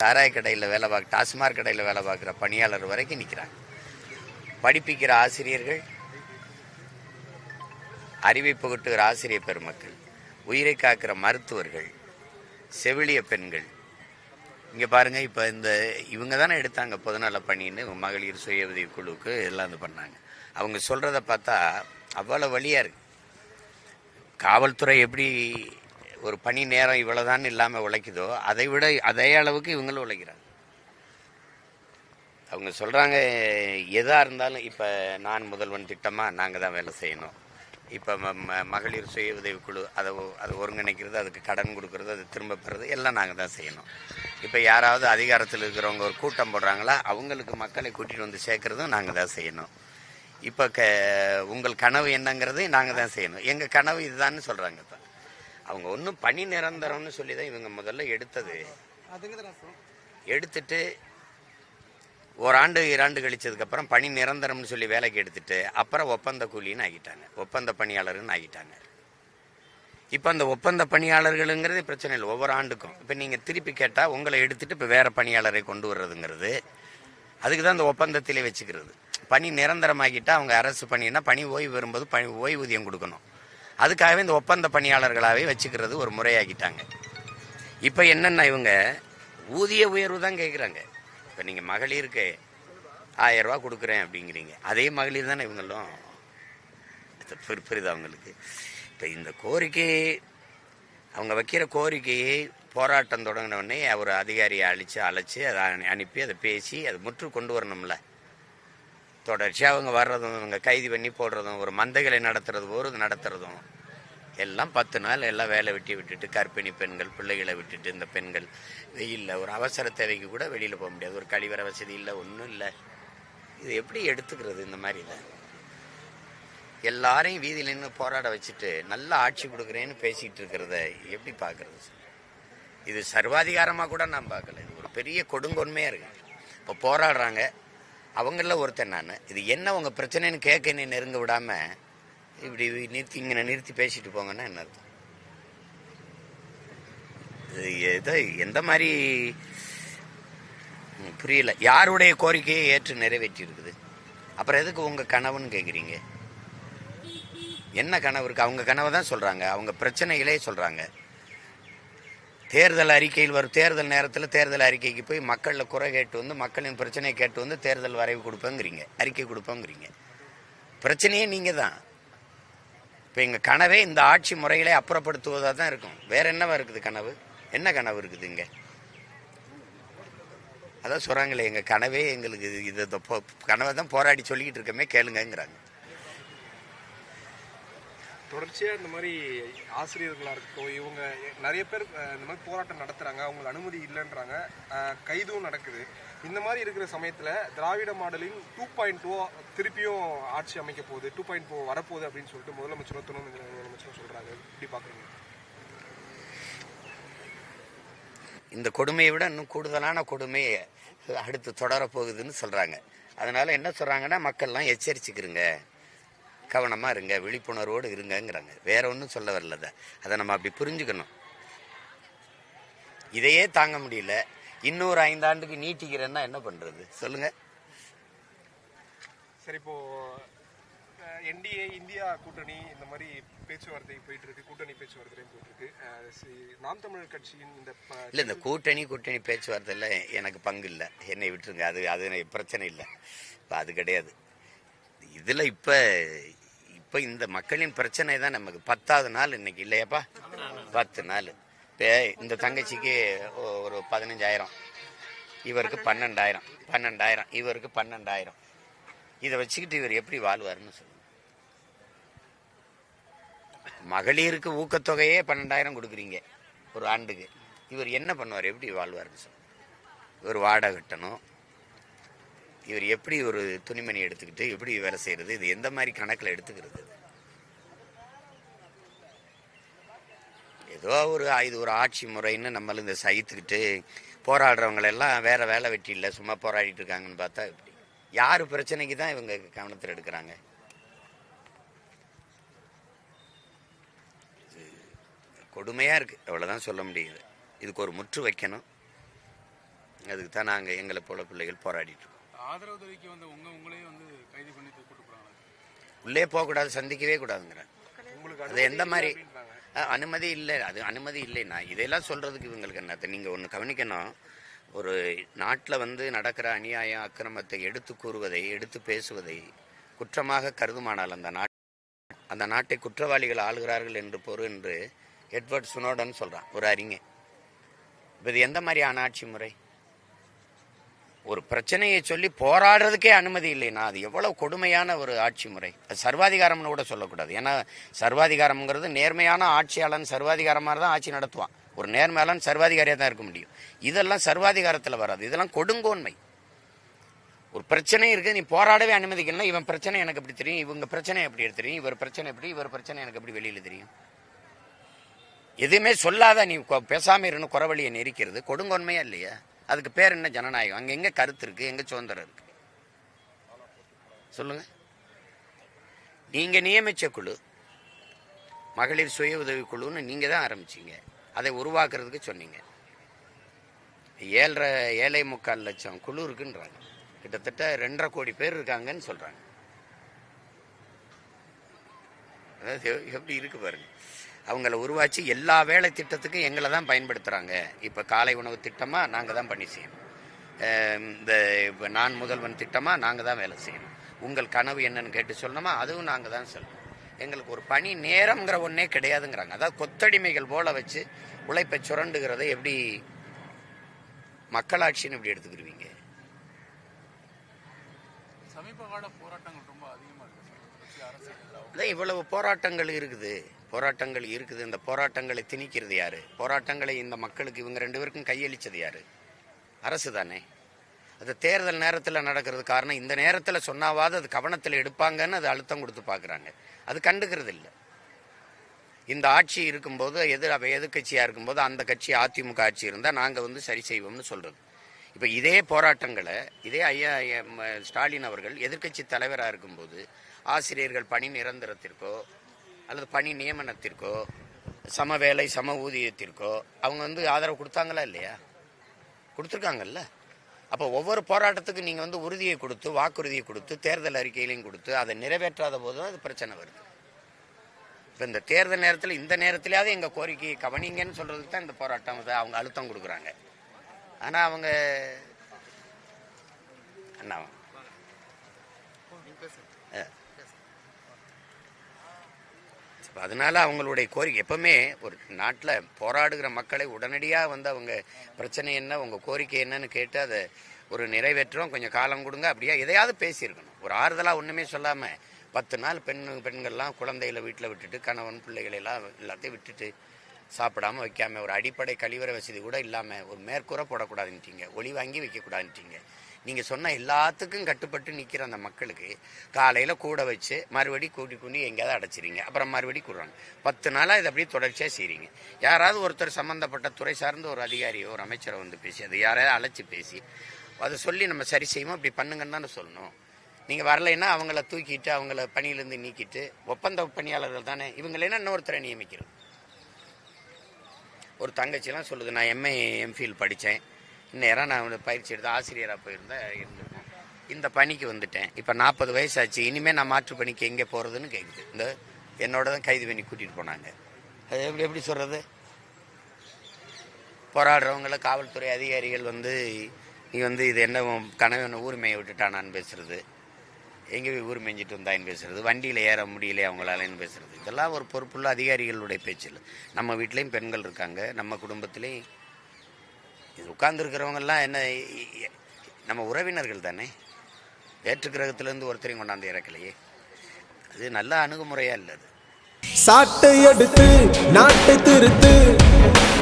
சாராய கடையில் வேலை பார்க்க டாஸ்மாக் கடையில் வேலை பார்க்குற பணியாளர் வரைக்கும் நிற்கிறாங்க படிப்பிக்கிற ஆசிரியர்கள் அறிவை புகட்டுகிற ஆசிரியர் பெருமக்கள் உயிரை காக்கிற மருத்துவர்கள் செவிலிய பெண்கள். இங்கே பாருங்க இப்போ இந்த இவங்க தானே எடுத்தாங்க பொதுநல பணின்னு மகளிர் சுய உதவி குழுவுக்கு எல்லாம் இது பண்ணாங்க. அவங்க சொல்கிறத பார்த்தா அவ்வளோ வழியாக இருக்கு. காவல்துறை எப்படி ஒரு பணி நேரம் இவ்வளோதான் இல்லாமல் உழைக்குதோ அதை விட அதே அளவுக்கு இவங்களும் உழைக்கிறாங்க. அவங்க சொல்கிறாங்க எதாக இருந்தாலும் இப்போ நான் முதல்வன் திட்டமாக நாங்கள் தான் வேலை செய்யணும். இப்போ ம ம- மகளிர் சுய உதவி குழு அதை அதை ஒருங்கிணைக்கிறது அதுக்கு கடன் கொடுக்கறது அது திரும்ப பெறது எல்லாம் நாங்கள் தான் செய்யணும். இப்போ யாராவது அதிகாரத்தில் இருக்கிறவங்க ஒரு கூட்டம் போடுறாங்களா அவங்களுக்கு மக்களை கூட்டிகிட்டு வந்து சேர்க்கறதும் நாங்கள் தான் செய்யணும். இப்போ க உங்கள் கனவு என்னங்கிறது நாங்கள் தான் செய்யணும். எங்கள் கனவு இதுதான்னு சொல்கிறாங்க இப்போ. அவங்க ஒன்றும் பணி நிரந்தரம்னு சொல்லி தான் இவங்க முதல்ல எடுத்தது. எடுத்துட்டு ஓராண்டு இராண்டு கழிச்சதுக்கப்புறம் பணி நிரந்தரம்னு சொல்லி வேலைக்கு எடுத்துட்டு அப்புறம் ஒப்பந்த கூலின்னு ஆகிட்டாங்க. ஒப்பந்த பணியாளர்னு ஆகிட்டாங்க. இப்போ அந்த ஒப்பந்த பணியாளர்களுங்கிறது பிரச்சனை இல்லை. ஒவ்வொரு ஆண்டுக்கும். இப்போ நீங்கள் திருப்பி கேட்டால் உங்களை எடுத்துட்டு இப்போ வேற பணியாளரை கொண்டு வர்றதுங்கிறது அதுக்கு தான் இந்த ஒப்பந்தத்திலே வச்சுக்கிறது. பணி நிரந்தரமாக்கிட்டா அவங்க அரசு பணினா பணி ஓய்வு வரும்போது பணி ஓய்வூதியம் கொடுக்கணும். அதுக்காகவே இந்த ஒப்பந்த பணியாளர்களாகவே வச்சுக்கிறது ஒரு முறையாக்கிட்டாங்க. இப்போ என்னென்ன இவங்க ஊதிய உயர்வு தான் கேட்குறாங்க இப்போ நீங்கள் மகளிருக்கு ஆயிரம் கொடுக்குறேன் அப்படிங்கிறீங்க. அதே மகளிர் தானே இவங்களும்? இது அவங்களுக்கு இப்போ இந்த கோரிக்கை அவங்க வைக்கிற கோரிக்கையை போராட்டம் தொடங்கின அவர் அதிகாரியை அழித்து அழைச்சி அதை அனுப்பி அதை பேசி அதை முற்று கொண்டு வரணும்ல. தொடர்ச்சியாக அவங்க வர்றதும் அவங்க கைது பண்ணி போடுறதும் ஒரு மந்தைகளை நடத்துறது ஒரு நடத்துறதும். எல்லாம் பத்து நாள் எல்லாம் வேலை வெட்டி விட்டுட்டு கர்ப்பிணி பெண்கள் பிள்ளைகளை விட்டுட்டு இந்த பெண்கள் வெயிலில் ஒரு அவசர தேவைக்கு கூட வெளியில் போக முடியாது. ஒரு கழிவறை வசதி இல்லை ஒன்றும் இல்லை. இது எப்படி எடுத்துக்கிறது இந்த மாதிரி இதை? எல்லாரையும் வீதியில் நின்று போராட வச்சுட்டு நல்ல ஆட்சி கொடுக்குறேன்னு பேசிகிட்டு இருக்கிறத எப்படி பார்க்குறது இது சர்வாதிகாரமாக கூட நான் பார்க்கல. இது ஒரு பெரிய கொடுங்கொன்மையாக இருக்கு. இப்போ போராடுறாங்க. அவங்களில் ஒருத்தன் நான். இது என்ன உங்கள் பிரச்சனைன்னு கேட்க என்னை நெருங்க விடாமல் இப்படி நிறுத்தி இங்கே நிறுத்தி பேசிட்டு போங்கன்னா என்ன அர்த்தம்? ஏதோ எந்த மாதிரி புரியல. யாருடைய கோரிக்கையை ஏற்று நிறைவேற்றி இருக்குது அப்புறம் எதுக்கு உங்கள் கனவுன்னு கேட்குறீங்க என்ன கனவு இருக்குது அவங்க கனவை தான் சொல்கிறாங்க அவங்க பிரச்சனைகளே சொல்கிறாங்க தேர்தல் அறிக்கையில் வரும் தேர்தல் நேரத்தில் தேர்தல் அறிக்கைக்கு போய் மக்களில் குறை கேட்டு வந்து மக்களின் பிரச்சனையை கேட்டு வந்து தேர்தல் வரைவு கொடுப்பேங்கிறீங்க அறிக்கை கொடுப்பேங்கிறீங்க. பிரச்சனையே நீங்கள் தான் இப்போ எங்கள் கனவே இந்த ஆட்சி முறைகளை அப்புறப்படுத்துவதாக தான் இருக்கும். வேற என்னவா இருக்குது கனவு? என்ன கனவு இருக்குது இங்கே? அதான் சொல்கிறாங்களே எங்கள் கனவே எங்களுக்கு இது இந்த போ- கனவை தான் போராடி சொல்லிக்கிட்டு இருக்கமே கேளுங்கங்கிறாங்க. தொடர்ச்சியாக இந்த மாதிரி ஆசிரியர்களாக இருக்கட்டும் இவங்க நிறைய பேர் இந்த மாதிரி போராட்டம் நடத்துகிறாங்க அவங்களுக்கு அனுமதி இல்லைன்றாங்க. கைதும் நடக்குது. இந்த மாதிரி இருக்கிற சமயத்தில் திராவிட மாடலின் டூ பாயிண்ட் டூ திருப்பியும் ஆட்சி அமைக்க போகுது டூ பாயிண்ட் டூ வரப்போகுது அப்படின்னு சொல்லிட்டு முதலமைச்சரும் துணை முதலமைச்சரும் சொல்கிறாங்க எப்படி பார்க்குறீங்க இந்த கொடுமையை விட இன்னும் கூடுதலான கொடுமை அடுத்து தொடரப்போகுதுன்னு சொல்கிறாங்க அதனால் என்ன சொல்கிறாங்கன்னா மக்கள்லாம் எச்சரிச்சுக்கிறங்க. கவனமா இருங்க விழிப்புணர்வோடு இருங்கங்கிறாங்க. வேற ஒன்றும் சொல்ல வரல அதை. நம்ம அப்படி புரிஞ்சுக்கணும். இதையே தாங்க முடியல. இன்னொரு ஐந்தாண்டுக்கு நீட்டிக்கிறேன்னா என்ன பண்றது? சொல்லுங்க. சரி இப்போ என்டிஏ இந்தியா கூட்டணி இந்த மாதிரி பேச்சுவார்த்தை போயிட்டு இருக்கு கூட்டணி பேச்சுவார்த்தையும் போயிட்டு இருக்கு நாம் தமிழர் கட்சியின் இந்த இல்ல இந்த கூட்டணி கூட்டணி பேச்சுவார்த்தையில் எனக்கு பங்கு இல்லை. என்னை விட்டுருங்க. அது அது பிரச்சனை இல்லை. இப்போ அது கிடையாது. இதில் இப்போ இப்போ இந்த மக்களின் பிரச்சனை தான் நமக்கு. பத்தாவது நாள் இன்னைக்கு இல்லையாப்பா? பத்து நாள். இப்போ இந்த தங்கச்சிக்கு ஒரு பதினஞ்சாயிரம். இவருக்கு பன்னெண்டாயிரம். பன்னெண்டாயிரம். இவருக்கு பன்னெண்டாயிரம். இதை வச்சுக்கிட்டு இவர் எப்படி வாழ்வாருன்னு சொல்லுங்க. மகளிருக்கு ஊக்கத்தொகையே பன்னெண்டாயிரம் கொடுக்குறீங்க ஒரு ஆண்டுக்கு. இவர் என்ன பண்ணுவார்? எப்படி வாழ்வார்னு சொல்லுங்க. இவர் வாடகை கட்டணும். இவர் எப்படி ஒரு துணிமணி எடுத்துக்கிட்டு எப்படி வேலை செய்கிறது இது எந்த மாதிரி கணக்கில் எடுத்துக்கிறது? ஏதோ ஒரு இது ஒரு ஆட்சி முறைன்னு நம்மள இந்த சகித்துக்கிட்டு போராடுறவங்களெல்லாம் வேறு வேற வேலை வெட்டி இல்லை சும்மா போராடிட்டு இருக்காங்கன்னு பார்த்தா இப்படி யார் பிரச்சனைக்கு தான் இவங்க கவனத்தில் எடுக்கிறாங்க? கொடுமையாக இருக்குது அவ்வளோதான் சொல்ல முடியுது. இதுக்கு ஒரு முற்று வைக்கணும். அதுக்கு தான் நாங்கள் எங்களை போல பிள்ளைகள் போராடிட்டு இருக்கோம். ஆதரவு தெரிவிக்க வந்த உங்க உங்களே வந்து கைது பண்ணி கூட்டு போறாங்க உள்ளே போகக்கூடாது சந்திக்கவே கூடாதுங்கிறேன் அது எந்த மாதிரி அனுமதி இல்லை அது அனுமதி இல்லைண்ணா இதெல்லாம் சொல்கிறதுக்கு இவங்களுக்கு என்னத்த நீங்கள் ஒன்று கவனிக்கணும். ஒரு நாட்டில் வந்து நடக்கிற அநியாயம் அக்கிரமத்தை எடுத்து கூறுவதை எடுத்து பேசுவதை குற்றமாக கருதுமானால் அந்த நாட் அந்த நாட்டை குற்றவாளிகள் ஆளுகிறார்கள் என்று பொருள் என்று எட்வர்ட் சுனோடன் சொல்கிறான் ஒரு அறிஞர் இப்போ இது எந்த மாதிரியான ஆட்சி முறை? ஒரு பிரச்சனையை சொல்லி போராடுறதுக்கே அனுமதி இல்லைன்னா அது எவ்வளவு கொடுமையான ஒரு ஆட்சி முறை. அது சர்வாதிகாரம்னு கூட சொல்லக்கூடாது. ஏன்னா சர்வாதிகாரம்ங்கிறது நேர்மையான ஆட்சியாளன் சர்வாதிகாரமாக தான் ஆட்சி நடத்துவான். ஒரு நேர்மையாளன் சர்வாதிகாரியாக தான் இருக்க முடியும். இதெல்லாம் சர்வாதிகாரத்தில் வராது. இதெல்லாம் கொடுங்கோன்மை. ஒரு பிரச்சனை இருக்குது நீ போராடவே அனுமதிக்கணும்னா இவன் பிரச்சனை எனக்கு எப்படி தெரியும்? இவங்க பிரச்சனை எப்படி தெரியும் இவர் பிரச்சனை எப்படி? இவர் பிரச்சனை எனக்கு எப்படி வெளியில் தெரியும்? எதுவுமே சொல்லாத நீ பேசாமல் இருந்து இருன்னு குறவழியை நெரிக்கிறது கொடுங்கொன்மையா இல்லையா? அதுக்கு பேர் என்ன? ஜனநாயகம். அங்கே எங்கே கருத்து இருக்குது எங்கே சுதந்திரம் இருக்குது சொல்லுங்கள் நீங்கள் நியமித்த குழு மகளிர் சுய உதவி குழுன்னு நீங்கள் தான் ஆரம்பிச்சீங்க. அதை உருவாக்குறதுக்கு சொன்னீங்க. ஏழரை ஏழை முக்கால் லட்சம் குழு இருக்குன்றாங்க. கிட்டத்தட்ட ரெண்டரை கோடி பேர் இருக்காங்கன்னு சொல்கிறாங்க அதாவது எப்படி இருக்கு பாருங்க. அவங்கள உருவாச்சு எல்லா வேலை திட்டத்துக்கும் எங்களை தான் பயன்படுத்துகிறாங்க இப்போ காலை உணவு திட்டமாக நாங்கள் தான் பண்ணி செய்யணும். இந்த இப்போ நான் முதல்வன் திட்டமாக நாங்கள் தான் வேலை செய்யணும். உங்கள் கனவு என்னன்னு கேட்டு சொல்லணுமா? அதுவும் நாங்கள் தான் சொல்லணும். எங்களுக்கு ஒரு பணி நேரம்ங்கிற ஒன்றே கிடையாதுங்கிறாங்க. அதாவது கொத்தடிமைகள் போல வச்சு உழைப்பை சுரண்டுகிறத எப்படி மக்களாட்சின்னு எப்படி எடுத்துக்கிருவீங்க? சமீப கால போராட்டங்கள் ரொம்ப அதிகமாக இருக்கு. அதான் இவ்வளவு போராட்டங்கள் இருக்குது. போராட்டங்கள் இருக்குது. இந்த போராட்டங்களை திணிக்கிறது யாரு? போராட்டங்களை இந்த மக்களுக்கு இவங்க ரெண்டு பேருக்கும் கையளிச்சது யாரு? அரசு தானே. அது தேர்தல் நேரத்தில் நடக்கிறது காரணம். இந்த நேரத்தில் சொன்னாவாது அது கவனத்தில் எடுப்பாங்கன்னு அது அழுத்தம் கொடுத்து பார்க்குறாங்க. அது கண்டுக்கிறது இல்லை. இந்த ஆட்சி இருக்கும்போது எதிர் அவ எதிர்கட்சியாக இருக்கும்போது அந்த கட்சி அதிமுக ஆட்சி இருந்தால் நாங்கள் வந்து சரி செய்வோம்னு சொல்கிறது இப்போ இதே போராட்டங்களை இதே ஐயா ஸ்டாலின் அவர்கள் எதிர்க்கட்சி தலைவராக இருக்கும்போது ஆசிரியர்கள் பணி நிரந்தரத்திற்கோ அல்லது பணி நியமனத்திற்கோ சம வேலை சம ஊதியத்திற்கோ அவங்க வந்து ஆதரவு கொடுத்தாங்களா இல்லையா? கொடுத்துருக்காங்கல்ல. அப்போ ஒவ்வொரு போராட்டத்துக்கும் நீங்கள் வந்து உறுதியை கொடுத்து வாக்குறுதியை கொடுத்து தேர்தல் அறிக்கையிலையும் கொடுத்து அதை நிறைவேற்றாத போது தான் அது பிரச்சனை வருது. இப்போ இந்த தேர்தல் நேரத்தில் இந்த நேரத்திலேயாவது எங்கள் கோரிக்கையை கவனிங்கன்னு சொல்கிறதுக்கு தான் இந்த போராட்டம் அவங்க அழுத்தம் கொடுக்குறாங்க. ஆனால் அவங்க அண்ணா. இப்ப அதனால அவங்களுடைய கோரிக்கை. எப்பவுமே ஒரு நாட்டில் போராடுகிற மக்களை உடனடியாக வந்து அவங்க பிரச்சனை என்ன உங்கள் கோரிக்கை என்னன்னு கேட்டு அதை ஒரு நிறைவேற்றோம் கொஞ்சம் காலம் கொடுங்க. அப்படியா எதையாவது பேசியிருக்கணும். ஒரு ஆறுதலாக ஒன்றுமே சொல்லாமல் பத்து நாள் பெண் பெண்கள்லாம் குழந்தைகளை வீட்டில் விட்டுட்டு கணவன் பிள்ளைகளெல்லாம் எல்லாத்தையும் விட்டுட்டு சாப்பிடாம வைக்காமல் ஒரு அடிப்படை கழிவறை வசதி கூட இல்லாமல் ஒரு மேற்கூரை போடக்கூடாதுன்ட்டீங்க. ஒளி வாங்கி வைக்கக்கூடாதுன்ட்டீங்க. நீங்கள் சொன்ன எல்லாத்துக்கும் கட்டுப்பட்டு நிற்கிற அந்த மக்களுக்கு காலையில் கூட வச்சு மறுபடி கூட்டி கூட்டி எங்கேயாவது அடைச்சிறீங்க அப்புறம் மறுபடி கூடுறாங்க. பத்து நாளாக இதை அப்படியே தொடர்ச்சியாக செய்கிறீங்க யாராவது ஒருத்தர் சம்மந்தப்பட்ட துறை சார்ந்த ஒரு அதிகாரியோ ஒரு அமைச்சரை வந்து பேசி அது யாரையாவது அழைச்சி பேசி அதை சொல்லி நம்ம சரி செய்வோம் இப்படி பண்ணுங்கன்னு தானே சொல்லணும். நீங்கள் வரலைன்னா அவங்கள தூக்கிட்டு அவங்கள பணியிலேருந்து நீக்கிட்டு ஒப்பந்த பணியாளர்கள் தானே இவங்களேனா இன்னொருத்தரை நியமிக்கிறது? ஒரு தங்கச்சிலாம் சொல்லுது நான் எம்ஏ எம்ஃபில் படித்தேன் இந்நேரம் நான் பயிற்சி எடுத்து ஆசிரியராக போயிருந்தேன். இருந்திருக்கேன் இந்த பணிக்கு வந்துட்டேன். இப்போ நாற்பது வயசு ஆச்சு இனிமேல் நான் மாற்று பணிக்கு எங்கே போகிறதுன்னு கேட்குது இந்த என்னோட தான் கைது பண்ணி கூட்டிகிட்டு போனாங்க. அது எப்படி எப்படி சொல்கிறது போராடுறவங்கள காவல்துறை அதிகாரிகள் வந்து நீ வந்து இது என்ன உன் கணவன் ஊர் மேய விட்டுட்டானான்னு பேசுறது? எங்கே போய் ஊர் மேய்ஞ்சிட்டு வந்தாயின்னு பேசுறது? வண்டியில் ஏற முடியலையே அவங்களாலன்னு பேசுறது? இதெல்லாம் ஒரு பொறுப்புள்ள அதிகாரிகளுடைய பேச்சு நம்ம வீட்லேயும் பெண்கள் இருக்காங்க. நம்ம குடும்பத்துலேயும் இது உட்கார்ந்துருக்கிறவங்கெல்லாம் என்ன நம்ம உறவினர்கள் தானே? வேற்று கிரகத்திலேருந்து ஒருத்தரையும் கொண்டாந்து இறக்கலையே. அது நல்ல அணுகுமுறையாக இல்லை அது? சாட்டை எடுத்து நாட்டை திருத்து